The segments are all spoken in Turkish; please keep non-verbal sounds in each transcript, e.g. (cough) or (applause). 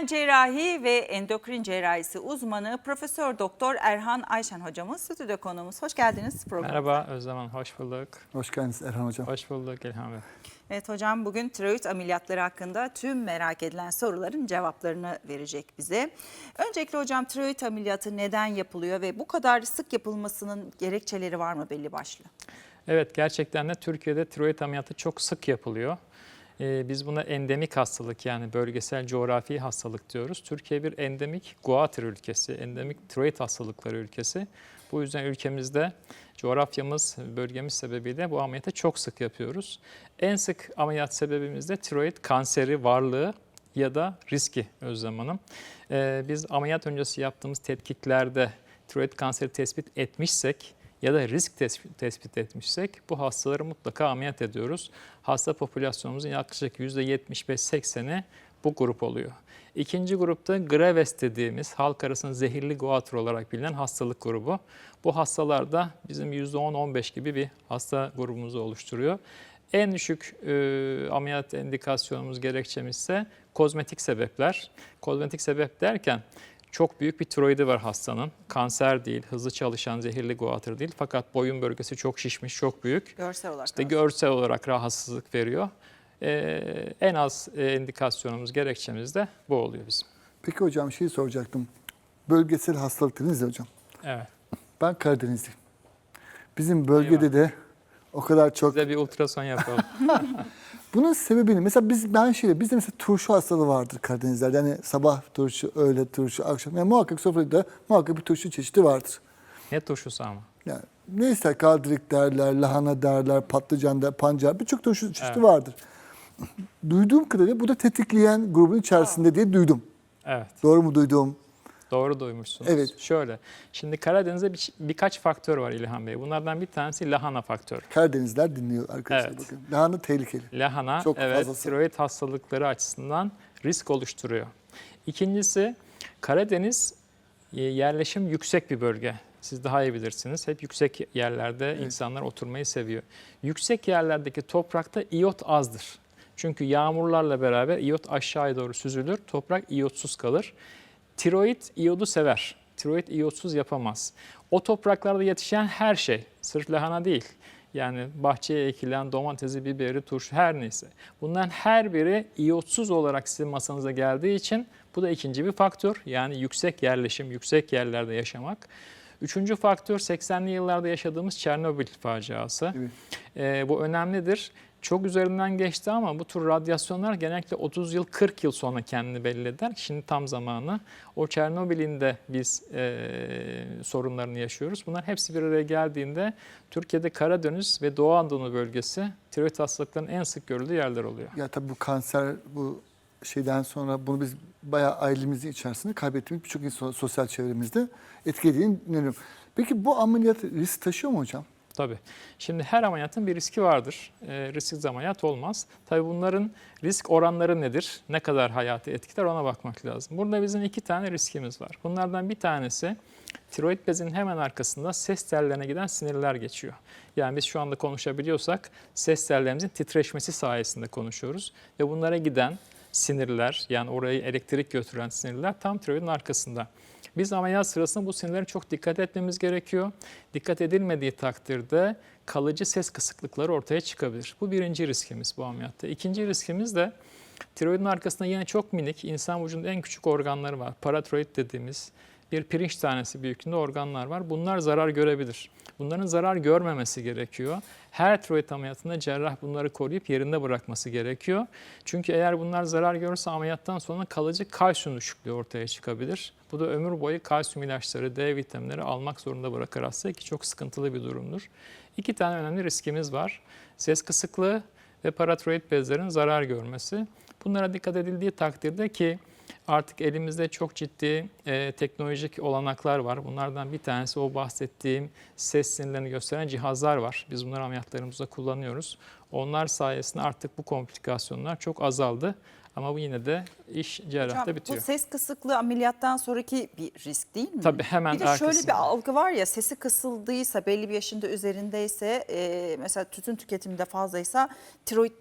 Genel cerrahi ve endokrin cerrahisi uzmanı Profesör Doktor Erhan Ayşen hocamız stüdyo konuğumuz. Hoş geldiniz programa. Merhaba Özlem Hanım, hoş bulduk. Hoş geldiniz Erhan Hocam. Hoş bulduk İlhan Bey. Evet hocam bugün tiroid ameliyatları hakkında tüm merak edilen soruların cevaplarını verecek bize. Öncelikle hocam tiroid ameliyatı neden yapılıyor ve bu kadar sık yapılmasının gerekçeleri var mı belli başlı? Evet, gerçekten de Türkiye'de tiroid ameliyatı çok sık yapılıyor. Ee, biz buna endemik hastalık yani bölgesel coğrafi hastalık diyoruz. Türkiye bir endemik guatr ülkesi, endemik tiroid hastalıkları ülkesi. Bu yüzden ülkemizde coğrafyamız, bölgemiz sebebiyle bu ameliyatı çok sık yapıyoruz. En sık ameliyat sebebimiz de tiroid kanseri varlığı ya da riski Özlem Hanım. Ee, biz ameliyat öncesi yaptığımız tetkiklerde tiroid kanseri tespit etmişsek ya da risk tespit, tespit etmişsek bu hastaları mutlaka ameliyat ediyoruz. Hasta popülasyonumuzun yaklaşık %75-80'i bu grup oluyor. İkinci grupta Graves dediğimiz halk arasında zehirli guatr olarak bilinen hastalık grubu. Bu hastalarda bizim %10-15 gibi bir hasta grubumuzu oluşturuyor. En düşük e, ameliyat indikasyonumuz gerekçemiz ise kozmetik sebepler. Kozmetik sebep derken çok büyük bir tiroidi var hastanın. Kanser değil, hızlı çalışan zehirli guatr değil. Fakat boyun bölgesi çok şişmiş, çok büyük. Görsel olarak. İşte görsel olarak rahatsızlık veriyor. Ee, en az e, indikasyonumuz, gerekçemiz de bu oluyor bizim. Peki hocam şey soracaktım. Bölgesel hastalık dediniz ya hocam. Evet. Ben Karadenizliyim. Bizim bölgede de o kadar çok. Size bir ultrason yapalım. (laughs) Bunun sebebini mesela biz ben şey bizde mesela turşu hastalığı vardır Karadenizlerde. Yani sabah turşu, öğle turşu, akşam. Yani muhakkak sofrada muhakkak bir turşu çeşidi vardır. ne turşusu ama? Yani neyse kaldırık derler, lahana derler, patlıcan der, pancar birçok turşu çeşidi Evet. vardır. Duyduğum kadarıyla bu da tetikleyen grubun içerisinde diye duydum. Evet. Doğru mu duydum? Doğru duymuşsunuz. Evet. Şöyle, şimdi Karadeniz'de bir, birkaç faktör var İlhan Bey. Bunlardan bir tanesi lahana faktörü. Karadenizler dinliyor arkadaşlar Evet. bakın. Lahana tehlikeli. Lahana Çok evet fazlası. tiroid hastalıkları açısından risk oluşturuyor. İkincisi Karadeniz e, yerleşim yüksek bir bölge. Siz daha iyi bilirsiniz. Hep yüksek yerlerde insanlar oturmayı seviyor. Yüksek yerlerdeki toprakta iyot azdır. Çünkü yağmurlarla beraber iyot aşağıya doğru süzülür. Toprak iyotsuz kalır. Tiroid iyodu sever. Tiroid iyotsuz yapamaz. O topraklarda yetişen her şey, sırf lahana değil. Yani bahçeye ekilen domatesi, biberi, turşu her neyse. Bunların her biri iyotsuz olarak sizin masanıza geldiği için bu da ikinci bir faktör. Yani yüksek yerleşim, yüksek yerlerde yaşamak. Üçüncü faktör 80'li yıllarda yaşadığımız Çernobil faciası. Evet. Ee, bu önemlidir. Çok üzerinden geçti ama bu tür radyasyonlar genellikle 30 yıl 40 yıl sonra kendini belli eder. Şimdi tam zamanı. O Çernobil'in de biz e, sorunlarını yaşıyoruz. Bunlar hepsi bir araya geldiğinde Türkiye'de Karadeniz ve Doğu Anadolu bölgesi tiroid hastalıklarının en sık görüldüğü yerler oluyor. Ya tabii bu kanser bu şeyden sonra bunu biz bayağı ailemizin içerisinde kaybettiğimiz birçok insan sosyal çevremizde etkilediğini inanıyorum. Peki bu ameliyat risk taşıyor mu hocam? Tabii. Şimdi her ameliyatın bir riski vardır. E, risksiz ameliyat olmaz. Tabii bunların risk oranları nedir? Ne kadar hayatı etkiler ona bakmak lazım. Burada bizim iki tane riskimiz var. Bunlardan bir tanesi tiroid bezinin hemen arkasında ses tellerine giden sinirler geçiyor. Yani biz şu anda konuşabiliyorsak ses tellerimizin titreşmesi sayesinde konuşuyoruz. Ve bunlara giden sinirler yani orayı elektrik götüren sinirler tam tiroidin arkasında. Biz ameliyat sırasında bu sinirlere çok dikkat etmemiz gerekiyor. Dikkat edilmediği takdirde kalıcı ses kısıklıkları ortaya çıkabilir. Bu birinci riskimiz bu ameliyatta. İkinci riskimiz de tiroidin arkasında yine çok minik insan vücudunda en küçük organları var. Paratiroid dediğimiz bir pirinç tanesi büyüklüğünde organlar var. Bunlar zarar görebilir. Bunların zarar görmemesi gerekiyor. Her tiroid ameliyatında cerrah bunları koruyup yerinde bırakması gerekiyor. Çünkü eğer bunlar zarar görürse ameliyattan sonra kalıcı kalsiyum düşüklüğü ortaya çıkabilir. Bu da ömür boyu kalsiyum ilaçları, D vitaminleri almak zorunda bırakır hastayı ki çok sıkıntılı bir durumdur. İki tane önemli riskimiz var. Ses kısıklığı ve paratiroid bezlerin zarar görmesi. Bunlara dikkat edildiği takdirde ki artık elimizde çok ciddi e, teknolojik olanaklar var. Bunlardan bir tanesi o bahsettiğim ses sinirlerini gösteren cihazlar var. Biz bunları ameliyatlarımızda kullanıyoruz. Onlar sayesinde artık bu komplikasyonlar çok azaldı. Ama bu yine de iş cerrahta Hocam, bitiyor. bu ses kısıklığı ameliyattan sonraki bir risk değil mi? Tabii hemen Bir de şöyle arkasında. bir algı var ya sesi kısıldıysa belli bir yaşında üzerindeyse e, mesela tütün tüketiminde fazlaysa tiroid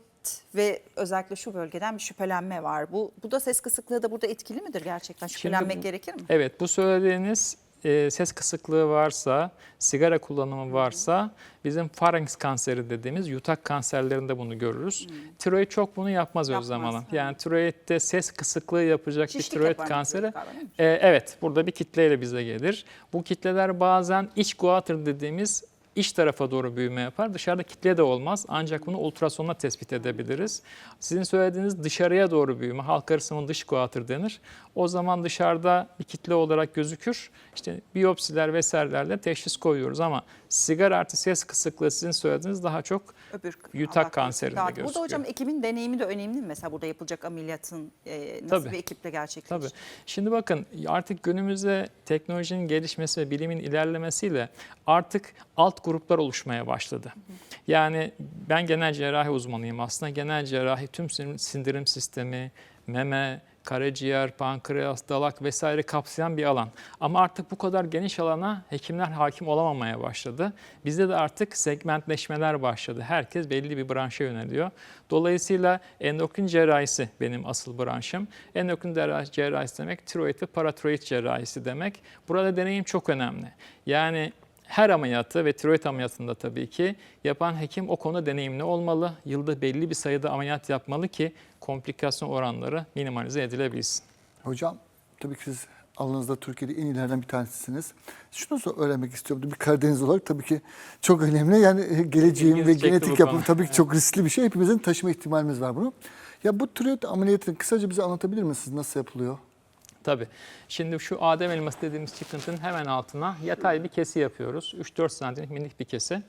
ve özellikle şu bölgeden bir şüphelenme var. Bu bu da ses kısıklığı da burada etkili midir gerçekten? Şüphelenmek bu- gerekir mi? Evet bu söylediğiniz e, ses kısıklığı varsa, sigara kullanımı varsa bizim pharynx kanseri dediğimiz yutak kanserlerinde bunu görürüz. Tiroid çok bunu yapmaz, Yapmaz, Özlem Hanım. Yani tiroidde ses kısıklığı yapacak Şişlik bir tiroid kanseri. galiba? E, evet burada bir kitleyle bize gelir. Bu kitleler bazen iç guatr dediğimiz iç tarafa doğru büyüme yapar. Dışarıda kitle de olmaz ancak bunu ultrasonla tespit edebiliriz. Sizin söylediğiniz dışarıya doğru büyüme, halk arasının dış guatr denir. O zaman dışarıda bir kitle olarak gözükür. İşte biyopsiler vesairelerle teşhis koyuyoruz ama sigara artı ses kısıklığı sizin söylediğiniz daha çok Öbür Yutak Allah kanserinde dağıt- Burada gözüküyor. hocam ekibin deneyimi de önemli mi? Mesela burada yapılacak ameliyatın e, nasıl Tabii. bir ekiple Tabii. gerçekleşecek? Şimdi bakın artık günümüzde teknolojinin gelişmesi ve bilimin ilerlemesiyle artık alt gruplar oluşmaya başladı. Yani ben genel cerrahi uzmanıyım aslında. Genel cerrahi tüm sin- sindirim sistemi, meme, karaciğer, pankreas, dalak vesaire kapsayan bir alan. Ama artık bu kadar geniş alana hekimler hakim olamamaya başladı. Bizde de artık segmentleşmeler başladı. Herkes belli bir branşa yöneliyor. Dolayısıyla endokrin cerrahisi benim asıl branşım. Endokrin cerrah- cerrahisi demek tiroid ve paratiroid cerrahisi demek. Burada deneyim çok önemli. Yani her ameliyatı ve tiroid ameliyatında tabii ki yapan hekim o konuda deneyimli olmalı. Yılda belli bir sayıda ameliyat yapmalı ki komplikasyon oranları minimalize edilebilsin. Hocam tabii ki siz alanınızda Türkiye'de en iyilerden bir tanesisiniz. Şunu da öğrenmek istiyorum. Bir Karadeniz olarak tabii ki çok önemli. Yani e, İlginizi ve genetik yapım tabii ki çok riskli bir şey. Hepimizin taşıma ihtimalimiz var bunu. Ya bu tiroid ameliyatını kısaca bize anlatabilir misiniz? Nasıl yapılıyor? Tabii. Şimdi şu Adem elması dediğimiz çıkıntının hemen altına yatay bir kesi yapıyoruz. 3-4 santimlik minik bir kesi.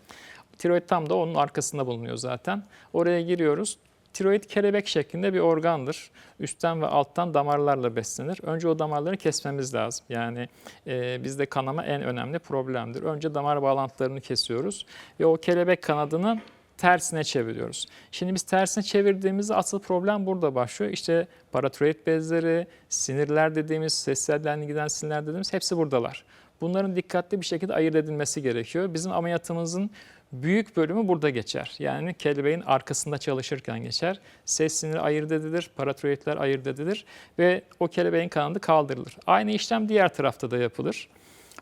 Tiroid tam da onun arkasında bulunuyor zaten. Oraya giriyoruz. Tiroid kelebek şeklinde bir organdır. Üstten ve alttan damarlarla beslenir. Önce o damarları kesmemiz lazım. Yani e, bizde kanama en önemli problemdir. Önce damar bağlantılarını kesiyoruz ve o kelebek kanadını tersine çeviriyoruz. Şimdi biz tersine çevirdiğimizde asıl problem burada başlıyor. İşte paratiroid bezleri, sinirler dediğimiz, ses tellerine giden sinirler dediğimiz hepsi buradalar. Bunların dikkatli bir şekilde ayırt edilmesi gerekiyor. Bizim ameliyatımızın büyük bölümü burada geçer. Yani kelebeğin arkasında çalışırken geçer. Ses siniri ayırt edilir, paratiroidler ayırt edilir ve o kelebeğin kanadı kaldırılır. Aynı işlem diğer tarafta da yapılır.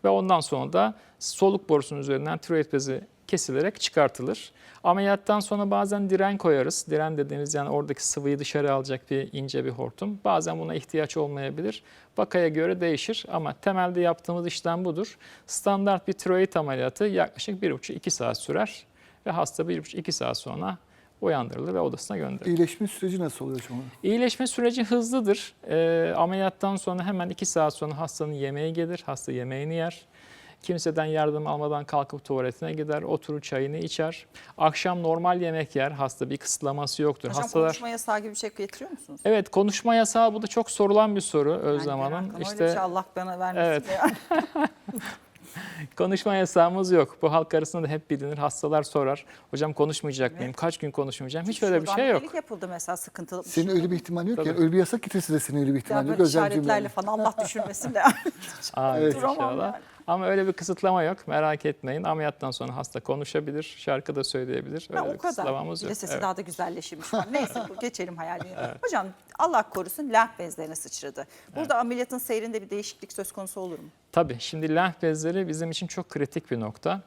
Ve ondan sonra da soluk borusunun üzerinden tiroid bezi kesilerek çıkartılır. Ameliyattan sonra bazen diren koyarız. Diren dediğimiz yani oradaki sıvıyı dışarı alacak bir ince bir hortum. Bazen buna ihtiyaç olmayabilir. Vakaya göre değişir ama temelde yaptığımız işlem budur. Standart bir tiroid ameliyatı yaklaşık 1,5-2 saat sürer ve hasta 1,5-2 saat sonra uyandırılır ve odasına gönderilir. İyileşme süreci nasıl oluyor hocam? İyileşme süreci hızlıdır. Ee, ameliyattan sonra hemen 2 saat sonra hastanın yemeği gelir. Hasta yemeğini yer. Kimseden yardım almadan kalkıp tuvaletine gider, oturur çayını içer. Akşam normal yemek yer. Hasta bir kısıtlaması yoktur. Hocam Hastalar konuşma yasağı gibi bir şey getiriyor musunuz? Evet konuşma yasağı bu da çok sorulan bir soru Özlem Hanım. İşte öyle bir şey Allah bana vermesin. Evet. ya. (laughs) konuşma yasağımız yok. Bu halk arasında da hep bilinir. Hastalar sorar. Hocam konuşmayacak mıyım? Kaç gün konuşmayacağım? Hiç öyle bir Şuradan şey yok. yapıldı mesela sıkıntılı. bir Senin şey. öyle bir ihtimal yok. Tabii. Yani öyle bir yasak getirse de senin öyle bir Ya ihtimal yok. böyle işaretlerle falan Allah (laughs) düşürmesin de. Aa, Evet. Duramam inşallah. yani. Ama öyle bir kısıtlama yok. Merak etmeyin. Ameliyattan sonra hasta konuşabilir, şarkı da söyleyebilir. Öyle Ha, bir o kadar. kısıtlamamız Bir de yok. sesi Evet. daha da güzelleşirmiş. Neyse bu geçelim hayalini. (laughs) Hocam Allah korusun lenf bezlerine sıçradı. Burada ameliyatın seyrinde bir değişiklik söz konusu olur mu? Tabii şimdi lenf bezleri bizim için çok kritik bir nokta.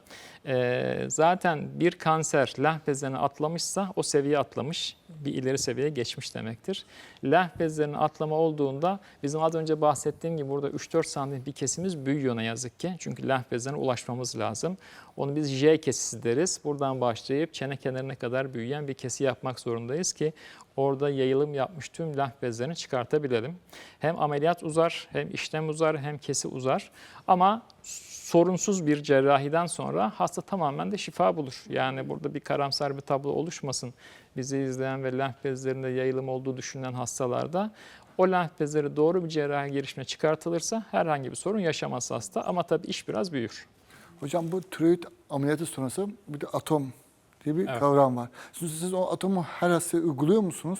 Ee, zaten bir kanser lenf bezlerini atlamışsa o seviye atlamış, bir ileri seviyeye geçmiş demektir. Lenf bezlerinin atlama olduğunda bizim az önce bahsettiğim gibi burada 3-4 santim bir kesimiz büyüyor ne yazık ki. Çünkü lenf bezlerine ulaşmamız lazım. Onu biz J kesisi deriz. Buradan başlayıp çene kenarına kadar büyüyen bir kesi yapmak zorundayız ki orada yayılım yapmış tüm lenf bezlerini çıkartabilelim. Hem ameliyat uzar, hem işlem uzar, hem kesi uzar. Ama sorunsuz bir cerrahiden sonra hasta tamamen de şifa bulur. Yani burada bir karamsar bir tablo oluşmasın. Bizi izleyen ve lenf bezlerinde yayılım olduğu düşünülen hastalarda o lenf bezleri doğru bir cerrahi girişimle çıkartılırsa herhangi bir sorun yaşamaz hasta. Ama tabii iş biraz büyür. Hocam bu tiroid ameliyatı sonrası bir de atom diye bir Evet. kavram var. Siz, siz o atomu her hastaya uyguluyor musunuz?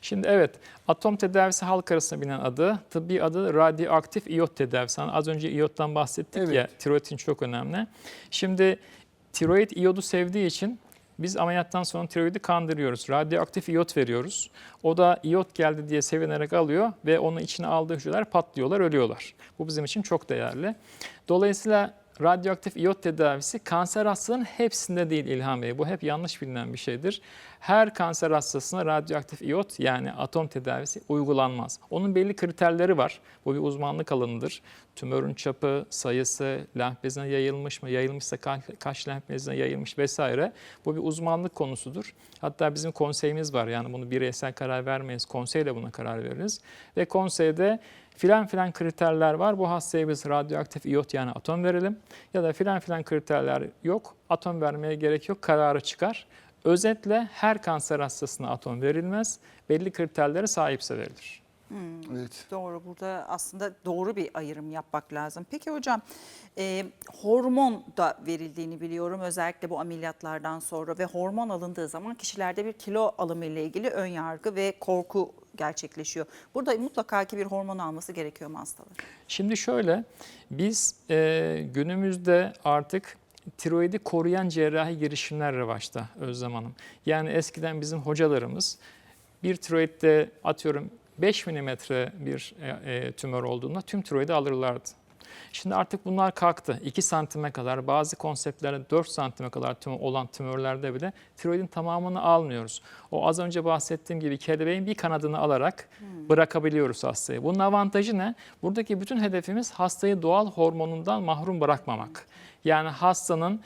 Şimdi evet atom tedavisi halk arasında bilinen adı, tıbbi adı radyoaktif iyot tedavisi. Hani az önce iyottan bahsettik Evet. ya tiroidin çok önemli. Şimdi tiroid iyodu sevdiği için Biz ameliyattan sonra tiroidi kandırıyoruz. Radyoaktif iyot veriyoruz. O da iyot geldi diye sevinerek alıyor ve onu içine aldığı hücreler patlıyorlar, ölüyorlar. Bu bizim için çok değerli. Dolayısıyla radyoaktif iyot tedavisi kanser hastalarının hepsinde değil İlhan Bey. Bu hep yanlış bilinen bir şeydir. Her kanser hastasına radyoaktif iyot yani atom tedavisi uygulanmaz. Onun belli kriterleri var. Bu bir uzmanlık alanıdır. Tümörün çapı, sayısı, lenf bezine yayılmış mı, yayılmışsa ka- kaç lenf bezine yayılmış vesaire. Bu bir uzmanlık konusudur. Hatta bizim konseyimiz var. Yani bunu bireysel karar vermeyiz. Konseyle buna karar veririz. Ve konseyde filan filan kriterler var. Bu hastaya biz radyoaktif iyot yani atom verelim. Ya da filan filan kriterler yok. Atom vermeye gerek yok. Kararı çıkar. Özetle her kanser hastasına atom verilmez. Belli kriterlere sahipse verilir. Evet. Doğru burada aslında doğru bir ayrım yapmak lazım. Peki hocam e, hormon da verildiğini biliyorum özellikle bu ameliyatlardan sonra ve hormon alındığı zaman kişilerde bir kilo alımı ile ilgili ön yargı ve korku gerçekleşiyor. Burada mutlaka ki bir hormon alması gerekiyor mu hastalar? Şimdi şöyle, biz e, günümüzde artık tiroidi koruyan cerrahi girişimler revaçta Özlem Hanım. Yani eskiden bizim hocalarımız bir tiroidde atıyorum 5 milimetre bir e, e, tümör olduğunda tüm tiroidi alırlardı. Şimdi artık bunlar kalktı. 2 santime kadar bazı konseptlerde 4 santime kadar tüm olan tümörlerde bile tiroidin tamamını almıyoruz. O az önce bahsettiğim gibi kelebeğin bir kanadını alarak bırakabiliyoruz hastayı. Bunun avantajı ne? Buradaki bütün hedefimiz hastayı doğal hormonundan mahrum bırakmamak. Yani hastanın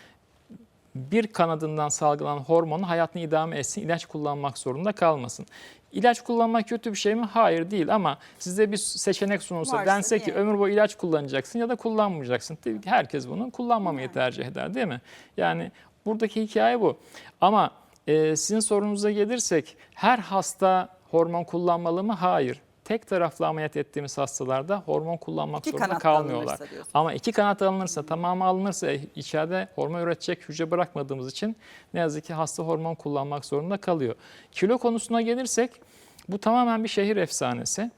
bir kanadından salgılanan hormonu hayatını idame etsin, ilaç kullanmak zorunda kalmasın. İlaç kullanmak kötü bir şey mi? Hayır değil ama size bir seçenek sunulsa Varsa dense ki ömür boyu ilaç kullanacaksın ya da kullanmayacaksın. Tabii herkes bunu kullanmamayı tercih eder değil mi? Yani buradaki hikaye bu. Ama e, sizin sorunuza gelirsek her hasta hormon kullanmalı mı? Hayır. Tek taraflı ameliyat ettiğimiz hastalarda hormon kullanmak İki zorunda kalmıyorlar. Ama iki kanat alınırsa, tamamı alınırsa içeride hormon üretecek hücre bırakmadığımız için ne yazık ki hasta hormon kullanmak zorunda kalıyor. Kilo konusuna gelirsek bu tamamen bir şehir efsanesi.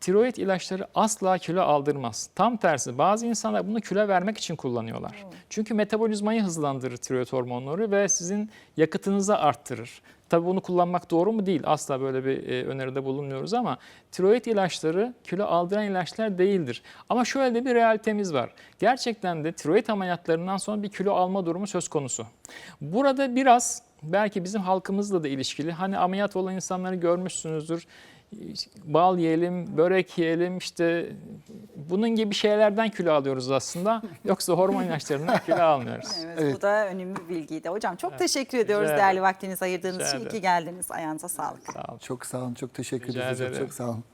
Tiroid ilaçları asla kilo aldırmaz. Tam tersi bazı insanlar bunu kilo vermek için kullanıyorlar. Çünkü metabolizmayı hızlandırır tiroid hormonları ve sizin yakıtınızı arttırır. Tabii bunu kullanmak doğru mu değil. Asla böyle bir e, öneride bulunmuyoruz ama tiroid ilaçları kilo aldıran ilaçlar değildir. Ama şöyle de bir realitemiz var. Gerçekten de tiroid ameliyatlarından sonra bir kilo alma durumu söz konusu. Burada biraz belki bizim halkımızla da ilişkili. Hani ameliyat olan insanları görmüşsünüzdür bal yiyelim, börek yiyelim işte bunun gibi şeylerden kilo alıyoruz aslında. (laughs) Yoksa hormon ilaçlarından kilo almıyoruz. (laughs) Evet, Evet. Bu da önemli bir bilgiydi. Hocam çok teşekkür ediyoruz Rica değerli vaktinizi ayırdığınız Rica için. İyi ki geldiniz. Ayağınıza sağlık. Sağ olun. Çok sağ olun. Çok teşekkür ederiz. Çok sağ olun.